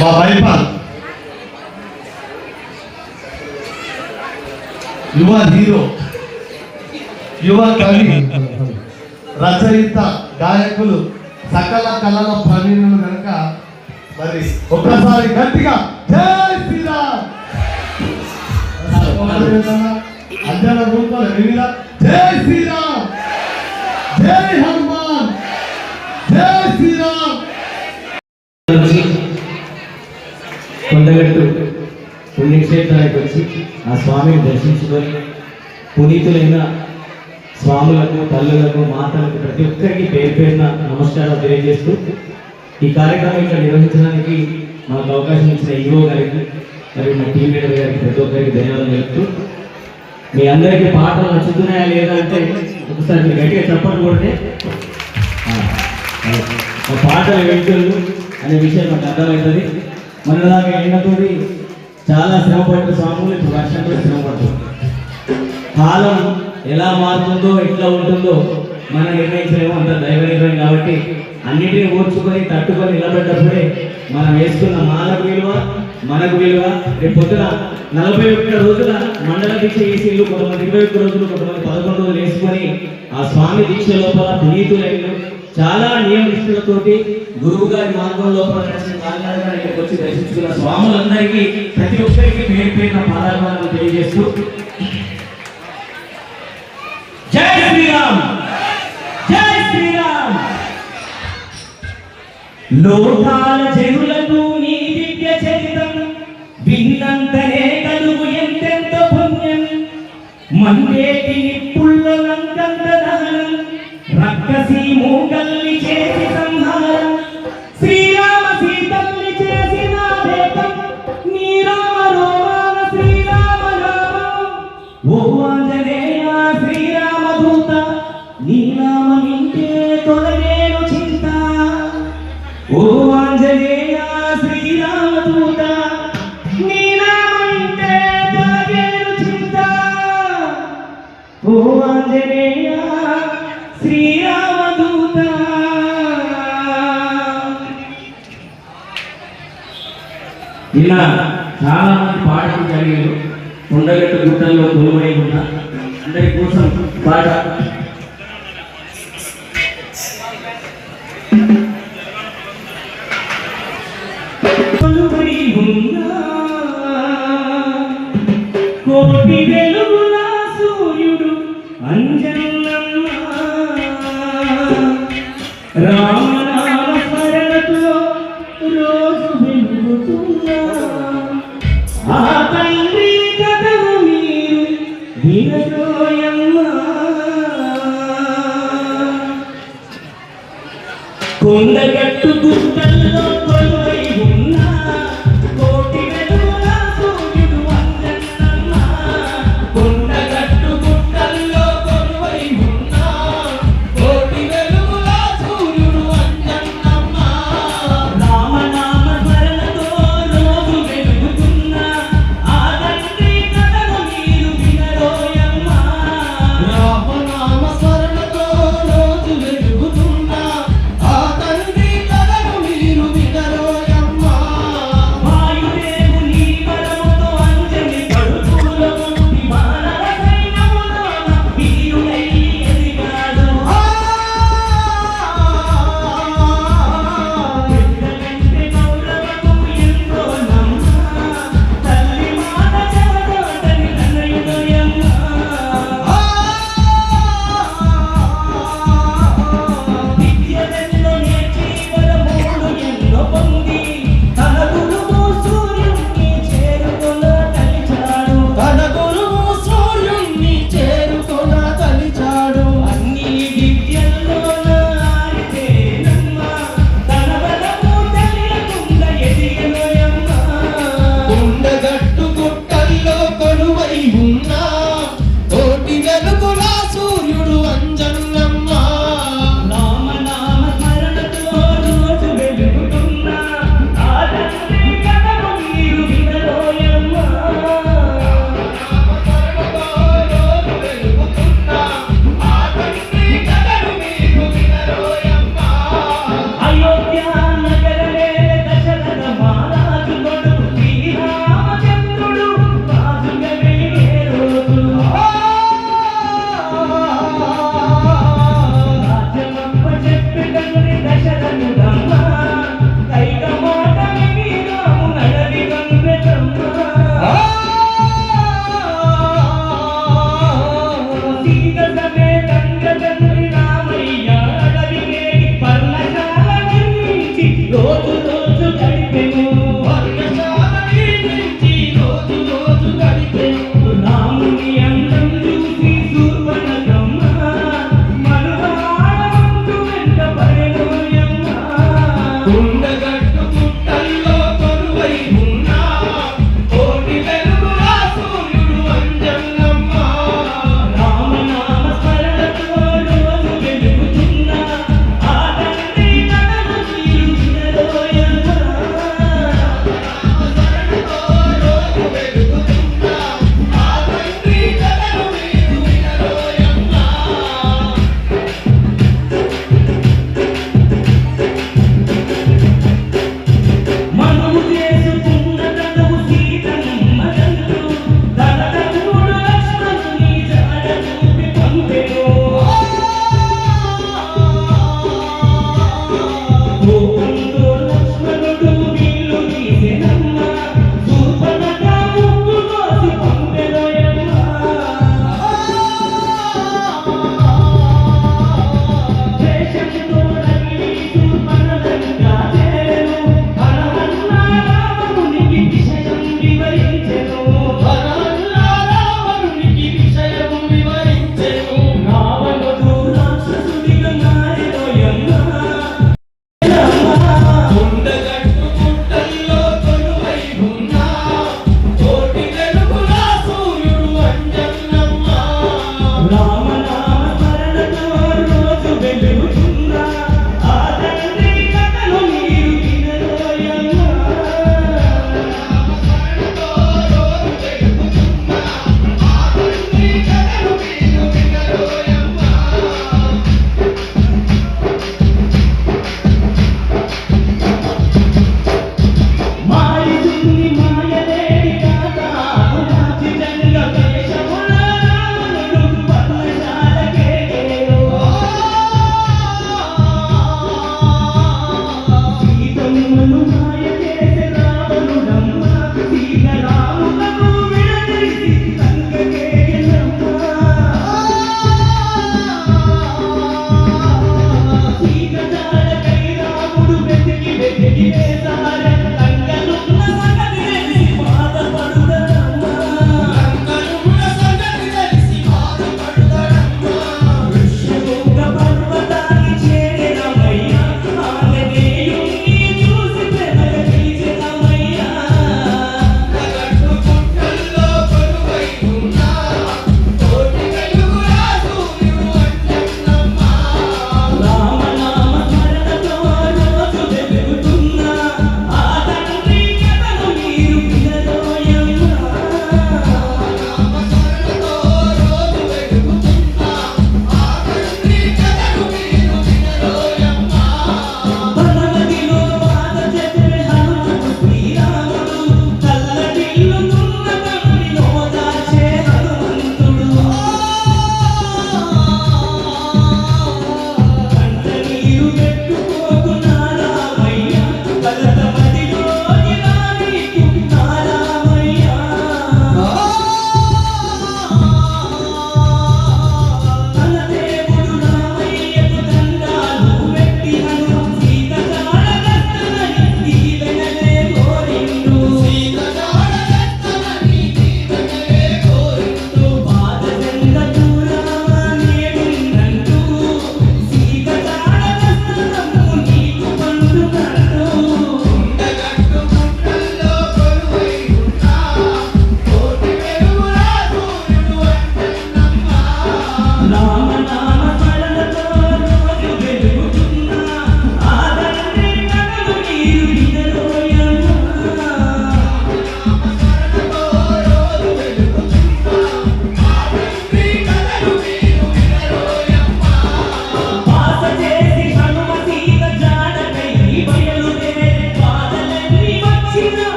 మా బైపాల్ యువ హీరో యువ కవి రచయిత గాయకులు సకల కళల ప్రవీణులు కనుక మరి ఒక్కసారి గట్టిగా జై శ్రీరామ్. అధ్యయన రూపాలు వివిధ జై శ్రీరామ్. జై హనుమాన్. జై శ్రీరామ్. కొండగట్టు పుణ్యక్షేత్రానికి వచ్చి ఆ స్వామిని దర్శించుకొని పునీతులైన స్వాములకు తల్లులకు మాతలకు ప్రతి ఒక్కరికి పేరు పేరున నమస్కారాలు తెలియజేస్తూ ఈ కార్యక్రమం ఇక్కడ నిర్వహించడానికి మాకు అవకాశం ఇచ్చిన ఈవో గారికి మరియు మా టీం లీడర్ గారికి ప్రతి ఒక్కరికి ధన్యవాదాలు తెలుపుతూ మీ అందరికీ పాటలు నచ్చుతున్నాయా లేదా అంటే ఒకసారి మీరు గట్టిగా చెప్పండి కొడితే. పాటలు వింటున్నారు అనే విషయం నాకు అర్థమవుతుంది. మనలాగా ఎండతోటి చాలా శ్రమ పడిన స్వాములు ఇప్పుడు వర్షంతో శ్రమ పడుతుంది కాలం ఎలా మారుతుందో ఎట్లా ఉంటుందో మనం నిర్ణయించలేము. అంత దైవ నిర్ణయం కాబట్టి అన్నిటిని ఓర్చుకొని తట్టుకొని నిలబడ్డప్పుడే మనం వేసుకున్న మాలకు విలువ మనకు విలువ. రేపు పొద్దున నలభై ఒక్క రోజుల మండల దీక్ష చేసి ఇల్లు కొంతమంది ఇరవై ఒక్క రోజులు కొంతమంది పదకొండు రోజులు వేసుకొని ఆ స్వామి దీక్ష లోపల పునీతులైన చాలా నియమనిష్ఠులతోటి గురువు గారి మార్గంలో లోపల నడిచిన ఇక్కడికి వచ్చి దర్శించుకున్న స్వాములందరికీ ప్రతి ఒక్కరికి పేరు పేరున పాదాలను తెలియజేస్తూ జై శ్రీరామ్! జై శ్రీరామ్! లోకాల చెరులకు నీ దివ్య చరితం విన్నంతనే కలుగు ఎంతెంత పుణ్యం. మండేటి నిప్పుళ్ళ ఇలా చాలా మంది పాటలు జరిగారు కొండగట్టు గుట్టల్లో కొలువై ఉన్న అందరి కోసం పాట. కోటి వెలుగుల సూర్యుడు అంజన్నమ్మ రామ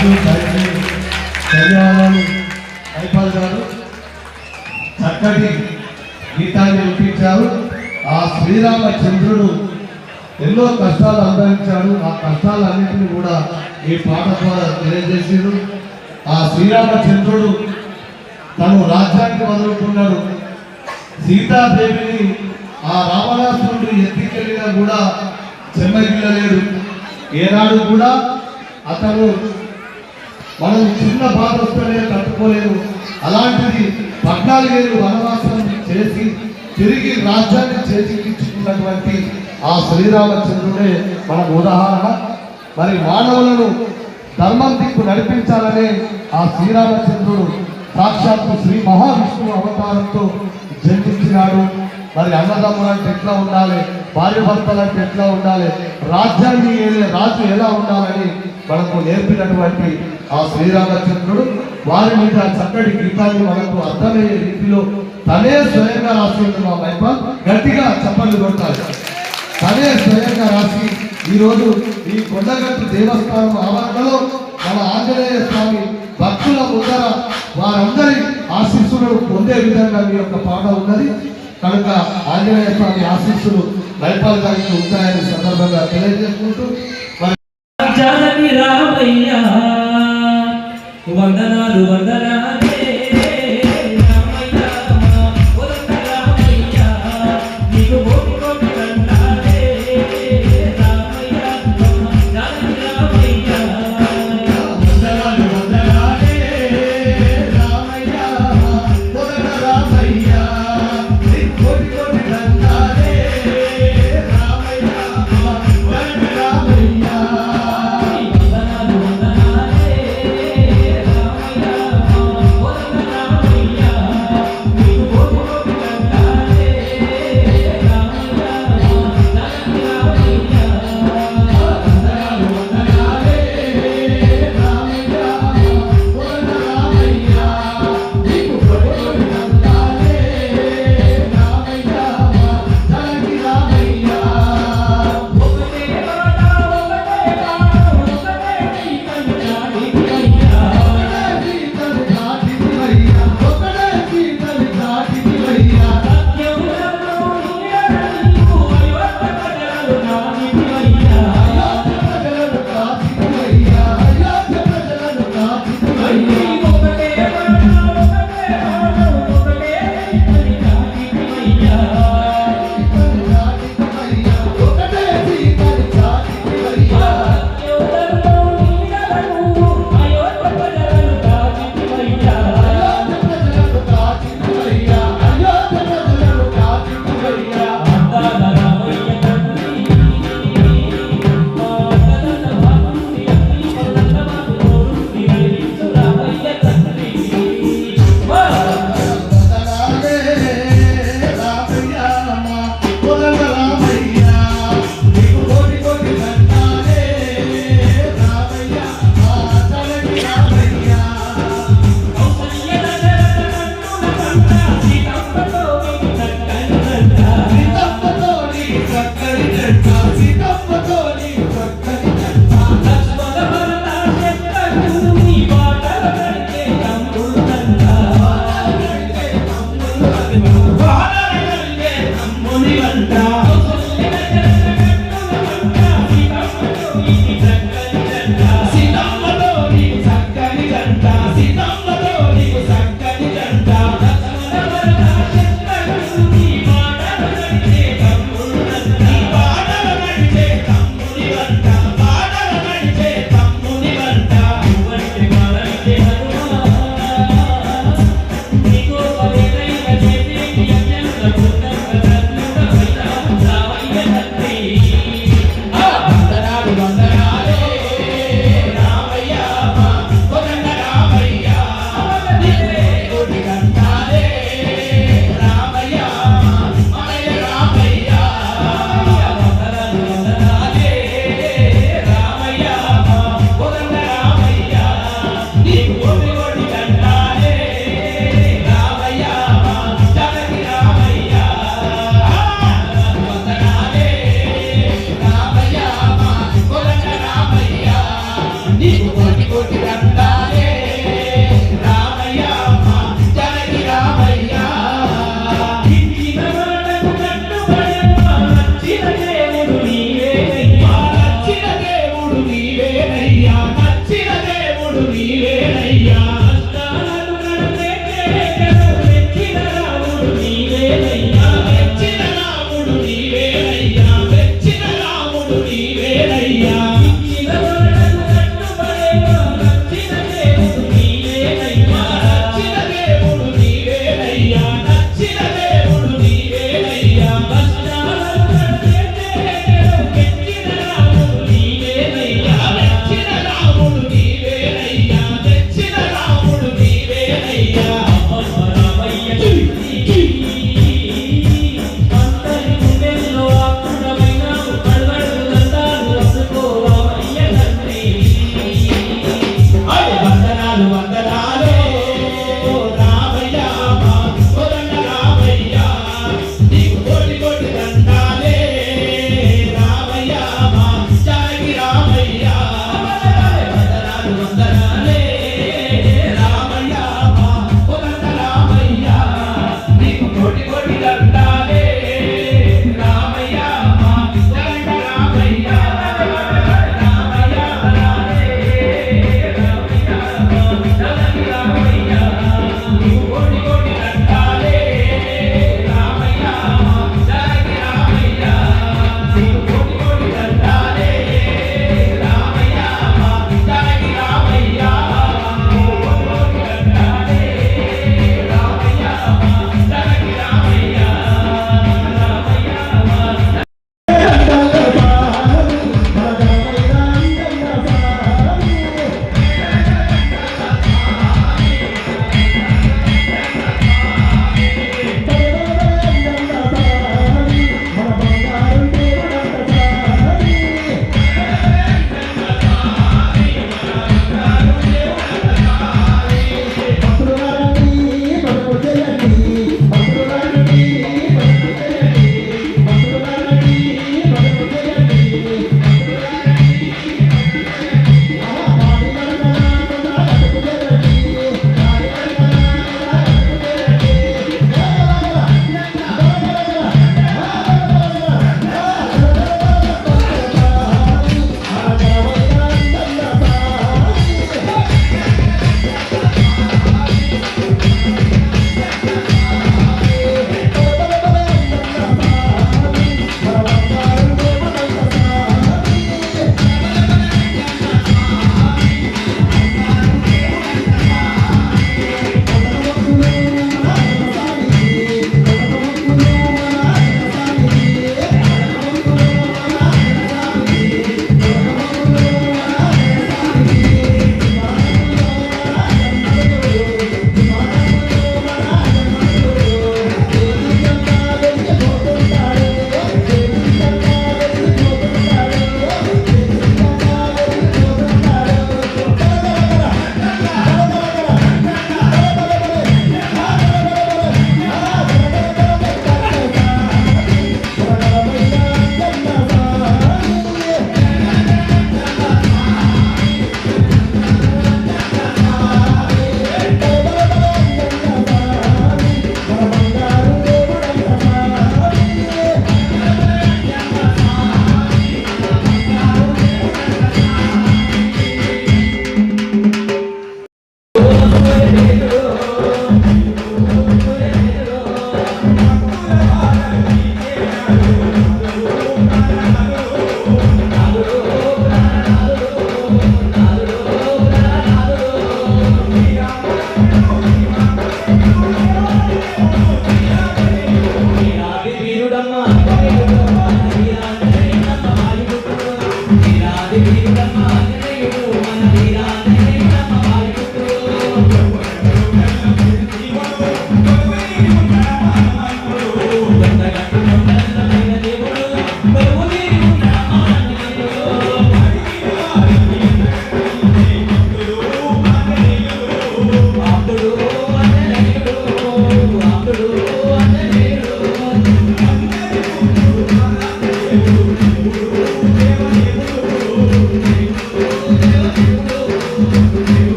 థ్యాంక్ యూ ధన్యవాదాలు. గారు చక్కటి గీతాన్ని వినిపించారు ఆ శ్రీరామచంద్రుడు ఎన్నో కష్టాలు అనుభవించాడు. ఆ కష్టాలన్నింటినీ కూడా ఈ పాట ద్వారా తెలియజేసాడు. ఆ శ్రీరామచంద్రుడు తను రాజ్యానికి వదులుకున్నాడు. సీతాదేవిని ఆ రావణాసురుడు ఎత్తికెళ్ళినా కూడా చెమ్మగిల్లలేడు ఏనాడు కూడా అతను మనం చిన్న బాధ వస్తేనే తట్టుకోలేము అలాంటిది పద్నాలుగేళ్ళు వనవాసం చేసి తిరిగి రాజ్యాన్ని చేజిక్కించుకున్నటువంటి ఆ శ్రీరామచంద్రుడే మనకు ఉదాహరణ. మరి మానవులను ధర్మం దిక్కు నడిపించాలనే ఆ శ్రీరామచంద్రుడు సాక్షాత్తు శ్రీ మహావిష్ణువు అవతారంతో జన్మించినాడు. మరి అన్నదమ్ములంటే ఎట్లా ఉండాలి? భార్య భర్తలంటే ఎట్లా ఉండాలి? రాజ్యాన్ని రాజు ఎలా ఉండాలని మనకు నేర్పినటువంటి ఆ శ్రీరామచంద్రుడు వారి మీద చక్కటి గీతాన్ని మనకు అర్థమయ్యే రీతిలో తనే స్వయంగా రాసింది మా వైప గట్టిగా చప్పట్లు కొట్టాలి తనే స్వయంగా రాసి ఈరోజు ఈ కొండగట్టు దేవస్థానం ఆవరణలో మన ఆంజనేయ స్వామి భక్తుల ముందర వారందరి ఆశీస్సులను పొందే విధంగా మీ యొక్క పాట ఉన్నది. కనుక ఆంజనేయ స్వామి ఆశీస్సులు నైపాల్ గారికి ఉంటాయని సందర్భంగా తెలియజేసుకుంటూ వందనాలు వందనాలు.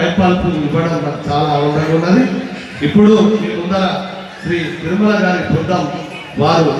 మెప్పాల్పు ఇవ్వడం నాకు చాలా ఆనందంగా ఉన్నది. ఇప్పుడు మీ ముందర శ్రీ తిరుమల గారి బృందం వారు